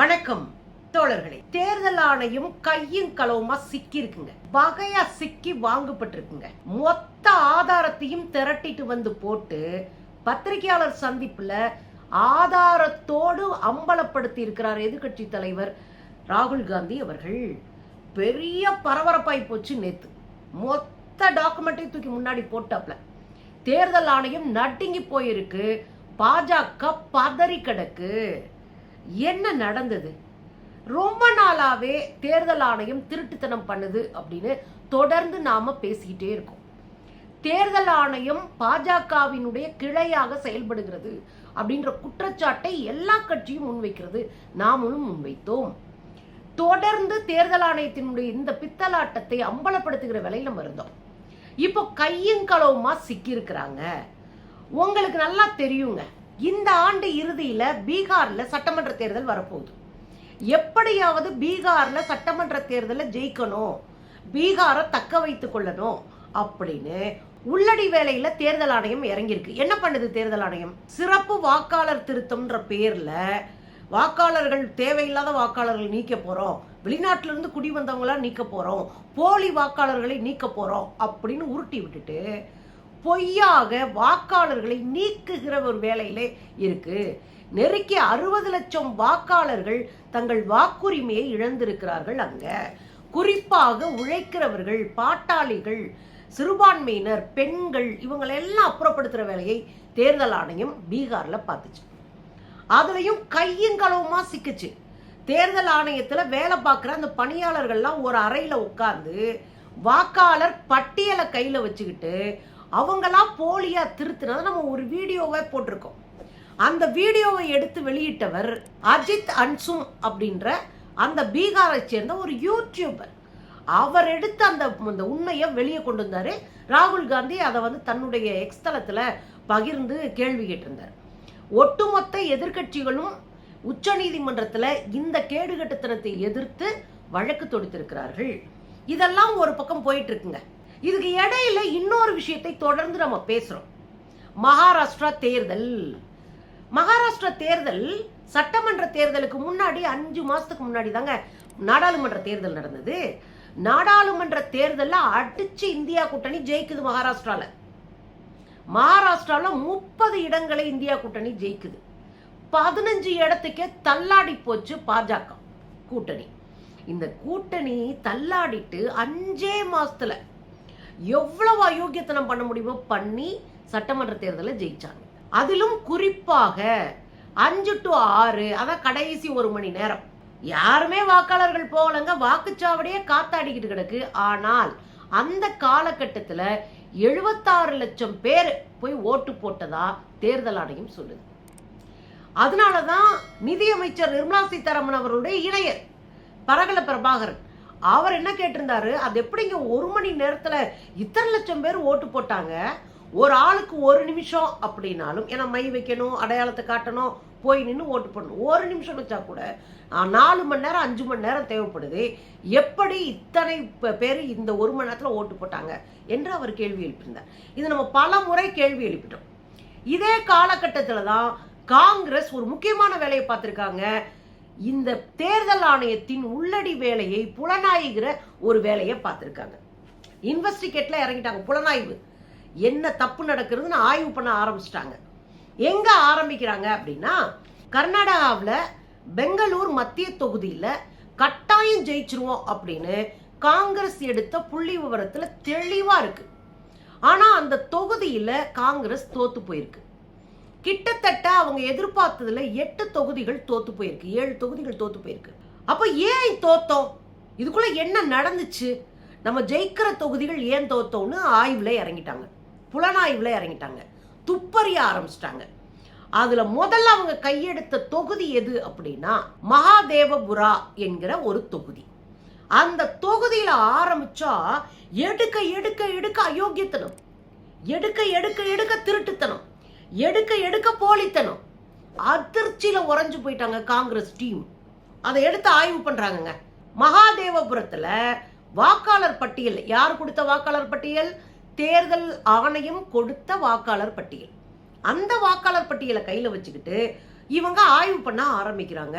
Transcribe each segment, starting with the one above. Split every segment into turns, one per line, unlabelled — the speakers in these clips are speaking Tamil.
வணக்கம் தோழர்களே. தேர்தல் ஆணையம் கையும் களவுமா சிக்கி இருக்குங்க வகையா சிக்கி வாங்கப்பட்டிருக்குங்க. மொத்த ஆதாரத்தையும் திரட்டிட்டு வந்து போட்டு பத்திரிகையாளர் சந்திப்புல ஆதாரத்தோடு அம்பலப்படுத்தி இருக்கிறார் எதிர்கட்சி தலைவர் ராகுல் காந்தி அவர்கள். பெரிய பரபரப்பாய் போச்சு நேத்து. மொத்த டாக்குமெண்ட்டையும் தூக்கி முன்னாடி போட்டாப்ல. தேர்தல் ஆணையம் நடுங்கி போயிருக்கு. பாஜக பதறி கிடக்கு. என்ன நடந்தது? ரொம்ப நாளாவே தேர்தல் ஆணையம் திருட்டுத்தனம் பண்ணுது அப்படின்னு தொடர்ந்து நாம பேசிக்கிட்டே இருக்கோம். தேர்தல் ஆணையம் பாஜகவினுடைய கிளையாக செயல்படுகிறது அப்படின்ற குற்றச்சாட்டை எல்லா கட்சியும் முன்வைக்கிறது. நாமளும் முன்வைத்தோம். தொடர்ந்து தேர்தல் ஆணையத்தினுடைய இந்த பித்தலாட்டத்தை அம்பலப்படுத்துகிற வேலையில் நம்ம இருந்தோம். இப்போ கையங்களவுமா சிக்கி இருக்கிறாங்க உங்களுக்கு நல்லா தெரியுங்க. இந்த ஆண்டு இறுதியில் பீகாரில் சட்டமன்ற தேர்தல் வரப்போகுது. எப்படியாவது பீகாரில் சட்டமன்ற தேர்தலில் ஜெயிக்கணும் பீகாரை தக்க வைத்து கொள்ளணும் அப்படின்னு உள்ளடி வேலையில தேர்தல் ஆணையம் இறங்கியிருக்கு. என்ன பண்ணுது தேர்தல் ஆணையம்? சிறப்பு வாக்காளர் திருத்தம்ன்ற பேர்ல வாக்காளர்கள் தேவையில்லாத வாக்காளர்கள் நீக்க போறோம். வெளிநாட்டிலேருந்து குடி வந்தவங்களா நீக்க போறோம். போலி வாக்காளர்களை நீக்க போறோம் அப்படின்னு உருட்டி விட்டுட்டு பொய்யாக வாக்காளர்களை நீக்குகிற ஒரு வேலையிலே இருக்கு. நெருக்கி அறுபது லட்சம் வாக்காளர்கள் தங்கள் வாக்குரிமையை இழந்திருக்கிறார்கள் அங்க. குறிப்பாக உழைக்கிறவர்கள் பாட்டாளிகள் சிறுபான்மையினர் பெண்கள் இவங்களெல்லாம் அப்புறப்படுத்துகிற வேலையை தேர்தல் ஆணையம் பீகாரில் பார்த்துச்சு. அதுலையும் கையும் களவுமா சிக்கிச்சு. தேர்தல் ஆணையத்தில் வேலை பார்க்குற அந்த பணியாளர்கள்லாம் ஒரு அறையில் உட்கார்ந்து வாக்காளர் பட்டியலை கையில் வச்சுக்கிட்டு அவங்களாம் போலியா திருத்தினதை நம்ம ஒரு வீடியோவை போட்டிருக்கோம். அந்த வீடியோவை எடுத்து வெளியிட்டவர் அஜித் அன்சும் அப்படின்ற அந்த பீகாரை சேர்ந்த ஒரு யூடியூபர் அவர் எடுத்து அந்த அந்த உண்மையை வெளியே கொண்டு வந்தார். ராகுல் காந்தி அதை வந்து தன்னுடைய எக்ஸ்தலத்தில் பகிர்ந்து கேள்வி கேட்டிருந்தார். ஒட்டுமொத்த எதிர்க்கட்சிகளும் உச்சநீதிமன்றத்தில் இந்த கேடுகட்டுத்தனத்தை எதிர்த்து வழக்கு தொடுத்திருக்கிறார்கள். இதெல்லாம் ஒரு பக்கம் போயிட்டு இருக்குங்க. இதுக்கு இடையில இன்னொரு விஷயத்தை தொடர்ந்து நம்ம பேசுறோம். மகாராஷ்டிரா தேர்தல். மகாராஷ்டிரா தேர்தல் சட்டமன்ற தேர்தலுக்கு முன்னாடி அஞ்சு மாசத்துக்கு முன்னாடி தாங்க நாடாளுமன்ற தேர்தல் நடந்தது. நாடாளுமன்ற தேர்தலில் அடிச்சு இந்தியா கூட்டணி ஜெயிக்குது மகாராஷ்டிராவில் மகாராஷ்டிராவில் முப்பது இடங்களை இந்தியா கூட்டணி ஜெயிக்குது. பதினஞ்சு இடத்துக்கே தள்ளாடி போச்சு பாஜக கூட்டணி. இந்த கூட்டணி தள்ளாடிட்டு அஞ்சே மாசத்துல எவ்வளவு அயோக்கியத்தனம் பண்ண முடியுமோ பண்ணி சட்டமன்ற தேர்தலை ஜெயிச்சாங்க. அதிலும் குறிப்பாக அஞ்சு டு ஆறு அதான் கடைசி ஒரு மணி நேரம். யாருமே வாக்காளர்கள் போகலங்க வாக்குச்சாவடியே காத்தாடிக்கிட்டு கிடக்கு. ஆனால் அந்த காலகட்டத்தில் எழுபத்தாறு லட்சம் பேர் போய் ஓட்டு போட்டதா தேர்தல் ஆணையம் சொல்லுது. அதனால தான் நிதியமைச்சர் நிர்மலா சீதாராமன் அவருடைய இணையர் பரகல பிரபாகரன். அவர் என்ன கேட்டிருந்தாரு? அது எப்படிங்க ஒரு மணி நேரத்துல இத்தனை லட்சம் பேர் ஓட்டு போட்டாங்க? ஒரு ஆளுக்கு ஒரு நிமிஷம் அப்படின்னாலும் ஏன்னா மை வைக்கணும் அடையாளத்தை காட்டணும் போய் நின்று ஓட்டு போடணும். ஒரு நிமிஷம் வச்சா கூட நாலு மணி நேரம் அஞ்சு மணி நேரம் தேவைப்படுது. எப்படி இத்தனை பேர் இந்த ஒரு மணி நேரத்தில் ஓட்டு போட்டாங்க என்று அவர் கேள்வி எழுப்பியிருந்தார். இது நம்ம பல முறை கேள்வி எழுப்பிட்டோம். இதே காலகட்டத்தில் தான் காங்கிரஸ் ஒரு முக்கியமான வேலையை பார்த்துருக்காங்க. இந்த தேர்தல் ஆணையத்தின் உள்ளடி வேலையை புலனாய்கிற ஒரு வேலையை பார்த்துருக்காங்க. இன்வெஸ்டிகேட்ல இறங்கிட்டாங்க புலனாய்வு. என்ன தப்பு நடக்கிறதுன்னு ஆய்வு பண்ண ஆரம்பிச்சிட்டாங்க. எங்க ஆரம்பிக்கிறாங்க அப்படின்னா கர்நாடகாவில் பெங்களூர் மத்திய தொகுதியில் கட்டாயம் ஜெயிச்சிருவோம் அப்படின்னு காங்கிரஸ் எடுத்த புள்ளி விவரத்தில் தெளிவாக இருக்கு. ஆனால் அந்த தொகுதியில் காங்கிரஸ் தோத்து போயிருக்கு. கிட்டத்தட்ட அவங்க எதிர்பார்த்ததுல எட்டு தொகுதிகள் தோத்து போயிருக்கு. ஏழு தொகுதிகள் தோத்து போயிருக்கு. அப்ப ஏன் தோத்தோம்? இதுக்குள்ள என்ன நடந்துச்சு? நம்ம ஜெயிக்கிற தொகுதிகள் ஏன் தோத்தோம்னு ஆய்வுல இறங்கிட்டாங்க. புலனாய்வுல இறங்கிட்டாங்க. துப்பறிய ஆரம்பிச்சிட்டாங்க. அதுல முதல்ல அவங்க கையெடுத்த தொகுதி எது அப்படின்னா மகாதேவபுரா என்கிற ஒரு தொகுதி. அந்த தொகுதியில ஆரம்பிச்சா எடுக்க எடுக்க எடுக்க அயோக்கியத்தனம். எடுக்க எடுக்க எடுக்க திருட்டுத்தனம். எடுக்க எடுக்க போலித்தனம். அதிர்ச்சியில் உறைஞ்சு போயிட்டாங்க காங்கிரஸ் டீம் அதை எடுத்து ஆய்வு பண்ணுறாங்கங்க மகாதேவபுரத்தில் வாக்காளர் பட்டியல். யார் கொடுத்த வாக்காளர் பட்டியல்? தேர்தல் ஆணையம் கொடுத்த வாக்காளர் பட்டியல். அந்த வாக்காளர் பட்டியலை கையில் வச்சுக்கிட்டு இவங்க ஆய்வு பண்ண ஆரம்பிக்கிறாங்க.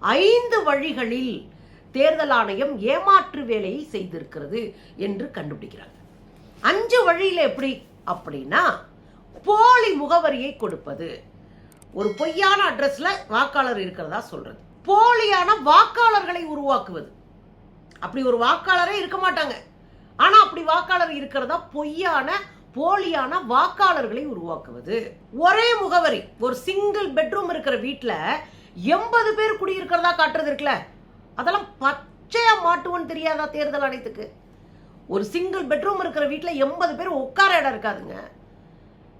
ஐந்து வழிகளில் தேர்தல் ஆணையம் ஏமாற்று வேலையை செய்திருக்கிறது என்று கண்டுபிடிக்கிறாங்க. அஞ்சு வழியில் எப்படி? அப்படின்னா போலி முகவரியை கொடுப்பது. ஒரு பொய்யான அட்ரஸ்ல வாக்காளர் இருக்கிறதா சொல்றது. போலியான வாக்காளர்களை உருவாக்குவது. அப்படி ஒரு வாக்காளரே இருக்க மாட்டாங்க. ஆனா அப்படி வாக்காளர் இருக்கிறதா பொய்யான போலியான வாக்காளர்களை உருவாக்குவது. ஒரே முகவரி ஒரு சிங்கிள் பெட்ரூம் இருக்கிற வீட்டில் எண்பது பேர் குடியிருக்கிறதா காட்டுறது இருக்குல்ல. அதெல்லாம் பச்சையா மாட்டுவோன்னு தெரியாதா தேர்தல் ஆணையத்துக்கு? ஒரு சிங்கிள் பெட்ரூம் இருக்கிற வீட்டில் எண்பது பேர் உட்கார இடம் இருக்காதுங்க.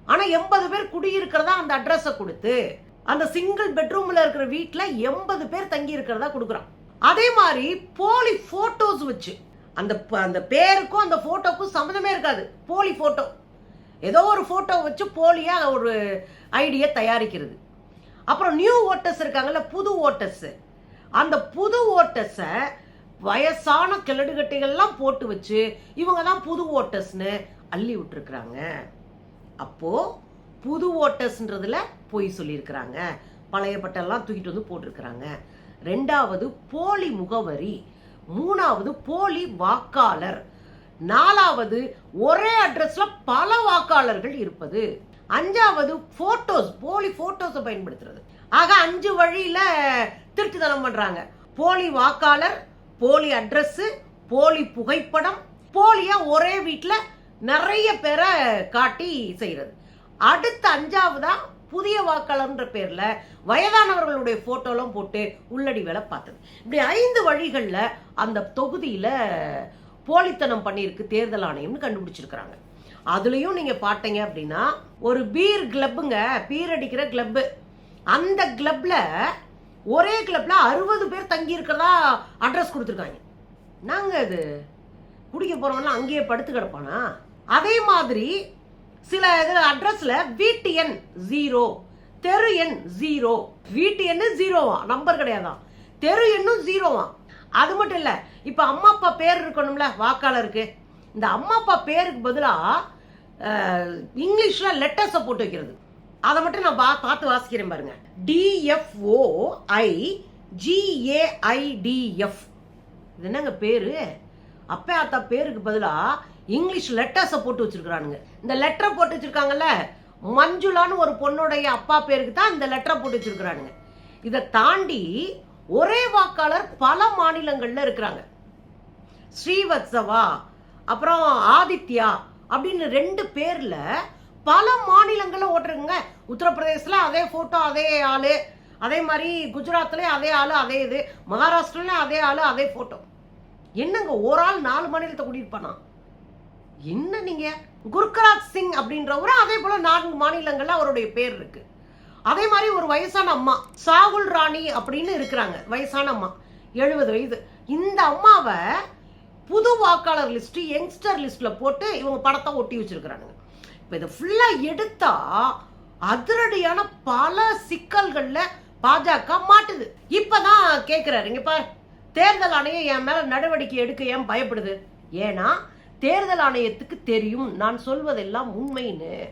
ஆனா எண்பது பேர் குடியிருக்கிறதா அந்த அட்ரஸை கொடுத்து அந்த சிங்கிள் பெட்ரூம்ல இருக்கிற வீட்டில் எண்பது பேர் தங்கி இருக்கிறதா கொடுக்குறான். அதே மாதிரி போலி போட்டோஸ் வச்சு அந்த ப- அந்த பேருக்கும் அந்த போட்டோக்கும் சம்மந்தமே இருக்காது. போலி போட்டோ ஏதோ ஒரு போட்டோ வச்சு போலியா ஒரு ஐடியா தயாரிக்கிறது. அப்புறம் நியூ ஓட்டர்ஸ் இருக்காங்கல்ல புது ஓட்டர்ஸ் அந்த புது ஓட்டர்ஸை வயசான கிளடுகட்டைகள்லாம் போட்டு வச்சு இவங்க தான் புது ஓட்டர்ஸ்னு அள்ளி விட்டுருக்குறாங்க. அப்போது புது ஓட்டர்ஸ்ன்றதுல பொய் சொல்லியிருக்கிறாங்க. பழைய பட்டெல்லாம் தூக்கிட்டு வந்து போட்டிருக்கிறாங்க. ரெண்டாவது போலி முகவரி மூணாவது போலி வாக்காளர் நாலாவது ஒரே அட்ரஸ்ல பல வாக்காளர்கள் இருப்பது அஞ்சாவது போட்டோஸ் போலி போட்டோஸை பயன்படுத்துறது. ஆக அஞ்சு வழியில திருட்டுத்தனம் பண்றாங்க. போலி வாக்காளர் போலி அட்ரஸ் போலி புகைப்படம் போலியா ஒரே வீட்டில் நிறைய பேரை காட்டி செய்கிறது அடுத்த அஞ்சாவதா புதிய வாக்காளர்ன்ற பேரில் வயதானவர்களுடைய ஃபோட்டோலாம் போட்டு உள்ளடி வேலை பார்த்தது. இப்படி ஐந்து வழிகளில் அந்த தொகுதியில் போலித்தனம் பண்ணியிருக்கு தேர்தல் ஆணையம்னு கண்டுபிடிச்சிருக்கிறாங்க. அதுலேயும் நீங்கள் பார்த்தீங்க அப்படின்னா ஒரு பீர் கிளப்புங்க பீர் அடிக்கிற கிளப்பு. அந்த கிளப்பில் ஒரே கிளப்பில் அறுபது பேர் தங்கி இருக்கிறதா அட்ரஸ் கொடுத்துருக்காங்க. நாங்கள் அது குடிக்க போறவங்கலாம் அங்கேயே படுத்து கிடப்பானா? அதே மாதிரி சில அட்ரஸ்ல வீட்டு எண் ஜீரோ தெரு எண் ஜீரோ வீட்டு எண்ணு ஜீரோவா நம்பர் கிடையாதான் தெரு எண்ணும் ஜீரோவா அது மட்டும் இல்ல இப்ப அம்மா அப்பா பேர் இருக்கணும்ல வாக்காளருக்கு. இந்த அம்மா அப்பா பேருக்கு பதிலா இங்கிலீஷில் இங்கிலீஷ்ல லெட்டர்ஸை போட்டு வைக்கிறது. அதை மட்டும் நான் பா- பார்த்து வாசிக்கிறேன் பாருங்க. டிஎஃப்ஓ ஐ ஜிஏஐடிஎஃப் இது என்னங்க பேரு? அப்பா அத்தா பேருக்கு பதிலாக இங்கிலீஷ் லெட்டர்ஸை போட்டு வச்சிருக்கிறானுங்க. இந்த லெட்டரை போட்டு வச்சிருக்காங்கல்ல மஞ்சுளான்னு ஒரு பொண்ணுடைய அப்பா பேருக்கு தான் இந்த லெட்டரை போட்டு வச்சிருக்கிறானுங்க. இதை தாண்டி ஒரே வாக்காளர் பல மாநிலங்கள்ல இருக்கிறாங்க. ஸ்ரீவத்சவா அப்புறம் ஆதித்யா அப்படின்னு ரெண்டு பேர்ல பல மாநிலங்களில் ஓட்டுருங்க உத்தரப்பிரதேசல அதே ஃபோட்டோ அதே ஆள் அதே மாதிரி குஜராத்லேயும் அதே ஆள் அதே இது. மகாராஷ்டிரல அதே ஆள் அதே ஃபோட்டோ என்னங்க ஒரு ஆள் நாலு மாநிலத்தை கூட்டியிருப்பானா? என்ன நீங்க? குர்கராஜ் சிங் அப்படின்றவரும் அதே போல நான்கு மாநிலங்கள்ல அவருடைய பேர் இருக்கு. அதே மாதிரி ஒரு வயசான அம்மா சாகுல் ராணி அப்படின்னு இருக்கிறாங்க. வயசான அம்மா எழுபது வயது. இந்த அம்மாவை புது வாக்காளர் லிஸ்ட் யங்ஸ்டர் லிஸ்ட்ல போட்டு இவங்க படத்தை ஒட்டி வச்சிருக்கிறாங்க இப்போ இதை ஃபுல்லா எடுத்தா அதிரடியான பல சிக்கல்கள்ல பாஜக மாட்டுது. இப்பதான் கேக்குறாரு. இங்க தேர்தல் ஆணையம் என் மேல நடவடிக்கை எடுக்க ஏன் பயப்படுது? ஏன்னா தேர்தல் ஆணையத்துக்கு தெரியும். நான் சொல்வதெல்லாம் உண்மைன்னு.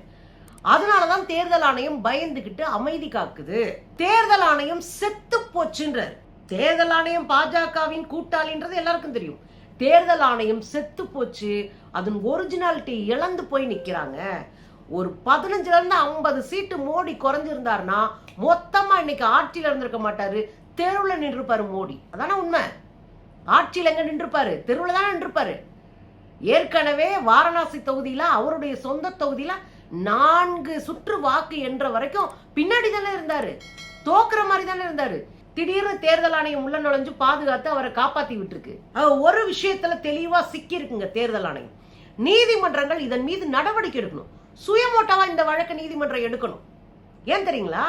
அதனாலதான் தேர்தல் ஆணையம் பயந்துகிட்டு அமைதி காக்குது. தேர்தல் ஆணையம் செத்து போச்சுன்றார். தேர்தல் ஆணையம் பாஜகவின் கூட்டாளின்றது எல்லாருக்கும் தெரியும். தேர்தல் ஆணையம் செத்து போச்சு. அதன் ஒரிஜினாலிட்டி இழந்து போய் நிக்கிறாங்க. ஒரு பதினஞ்சுல இருந்து ஐம்பது சீட்டு மோடி குறைஞ்சிருந்தாருன்னா மொத்தமா இன்னைக்கு ஆட்சியில இருந்திருக்க மாட்டாரு. தெருவுல நின்றுப்பாரு மோடி. அதானே உண்மை? ஆட்சியில எங்க நின்றுப்பாரு தெருவுல தானே நின்றுப்பாரு ஏற்கனவே வாரணாசி தொகுதியில அவருடைய சொந்த தொகுதியில நான்கு சுற்று வாக்கு என்ற வரைக்கும் பின்னாடி தானே இருந்தாரு. தோக்குற மாதிரி தானே இருந்தாரு. திடீர்னு தேர்தல் ஆணையம் உள்ள நுழைஞ்சு பாதுகாத்து அவரை காப்பாத்தி விட்டுருக்கு. ஒரு விஷயத்துல தெளிவா சிக்கி இருக்குங்க தேர்தல் ஆணையம். நீதிமன்றங்கள் இதன் மீது நடவடிக்கை எடுக்கணும். சுயமோட்டாவா இந்த வழக்கை நீதிமன்றம் எடுக்கணும். ஏன் தெரியுங்களா?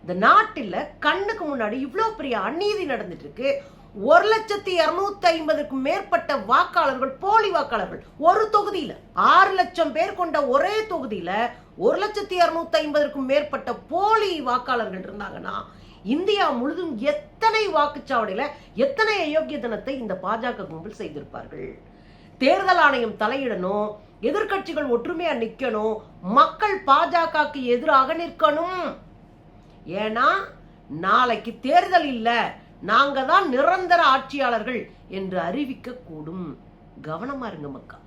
இந்த நாட்டில் கண்ணுக்கு முன்னாடி இவ்வளோ பெரிய அநீதி நடந்துட்டு இருக்கு. ஒரு லட்சத்தி இருநூத்தி ஐம்பதுக்கும் மேற்பட்ட வாக்காளர்கள் போலி வாக்காளர்கள். ஒரு தொகுதியில ஆறு லட்சம் பேர் கொண்ட ஒரே தொகுதியில ஒரு லட்சத்தி இருநூத்தி ஐம்பதுக்கும் மேற்பட்ட போலி வாக்காளர்கள் இருந்தாங்கன்னா இந்தியா முழுதும் எத்தனை வாக்குச்சாவடியில எத்தனை அயோக்கியத்தனத்தை இந்த பாஜக கும்பல் செய்திருப்பார்கள்? தேர்தல் ஆணையம் தலையிடணும் எதிர்க்கட்சிகள் ஒற்றுமையா நிக்கணும் மக்கள் பாஜகவுக்கு எதிராக நிற்கணும். ஏன்னா நாளைக்கு தேர்தல் இல்ல. நாங்க தான் நிரந்தர ஆட்சியாளர்கள் என்று அறிவிக்க கூடும் கவனமா இருங்க மக்கா.